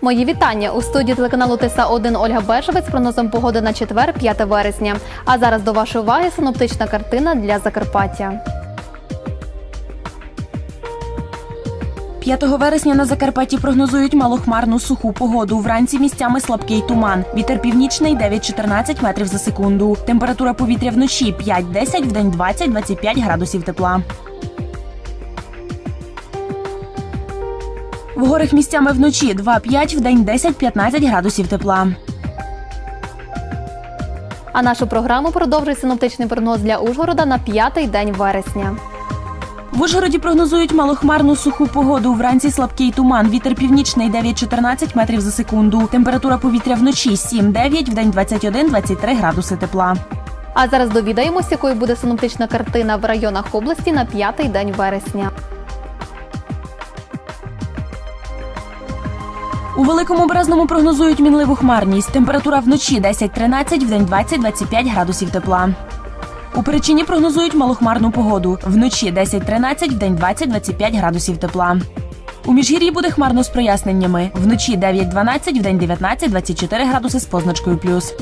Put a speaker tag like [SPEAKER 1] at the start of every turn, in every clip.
[SPEAKER 1] Мої вітання у студії телеканалу Тиса 1 Ольга Бежевець з прогнозом погоди на четвер, 5 вересня. А зараз до вашої уваги синоптична картина для Закарпаття.
[SPEAKER 2] 5 вересня на Закарпатті прогнозують малохмарну суху погоду. Вранці місцями слабкий туман. Вітер північний 9-14 метрів за секунду. Температура повітря вночі 5-10, вдень 20-25 градусів тепла. В горах місцями вночі 2-5, вдень 10-15 градусів тепла.
[SPEAKER 1] А нашу програму продовжує синоптичний прогноз для Ужгорода на п'ятий день вересня.
[SPEAKER 2] В Ужгороді прогнозують малохмарну суху погоду. Вранці слабкий туман. Вітер північний 9-14 метрів за секунду. Температура повітря вночі 7-9, вдень 21-23 градуси тепла.
[SPEAKER 1] А зараз довідаємося, якою буде синоптична картина в районах області на п'ятий день вересня.
[SPEAKER 2] У великому Бразному прогнозують мінливу хмарність. Температура вночі 10-13, вдень 20-25 градусів тепла. У Перечині прогнозують малохмарну погоду. Вночі 10-13, вдень 20-25 градусів тепла. У Міжгір'ї буде хмарно з проясненнями. Вночі 9-12, вдень 19-24 градуси з позначкою плюс.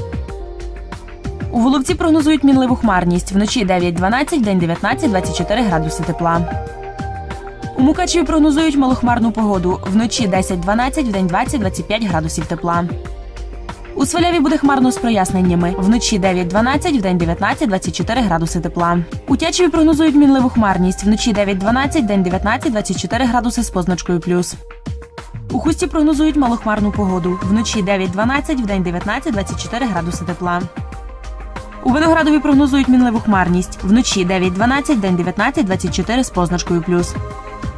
[SPEAKER 2] У Воловці прогнозують мінливу хмарність. Вночі 9-12, вдень 19-24 градуси тепла. У Мукачеві прогнозують малохмарну погоду. Вночі 10-12, вдень 20-25 градусів тепла. У Сваляві буде хмарно з проясненнями. Вночі 9-12, вдень 19-24 градуси тепла. У Тячеві прогнозують мінливу хмарність. Вночі 9-12, день 19-24 градуси з позначкою плюс. У Хусті прогнозують малохмарну погоду. Вночі 9-12, вдень 19-24 градуси тепла. У Виноградові прогнозують мінливу хмарність. Вночі 9-12, день 19-24 з позначкою плюс.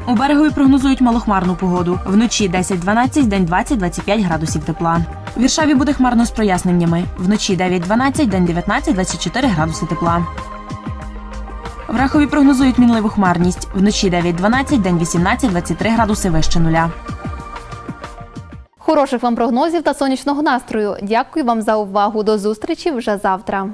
[SPEAKER 2] У берегові прогнозують малохмарну погоду. Вночі 10-12, день 20-25 градусів тепла. В Віршаві буде хмарно з проясненнями. Вночі 9-12, день 19-24 градуси тепла. В Рахові прогнозують мінливу хмарність. Вночі 9-12, день 18-23 градуси вище нуля.
[SPEAKER 1] Хороших вам прогнозів та сонячного настрою. Дякую вам за увагу. До зустрічі вже завтра.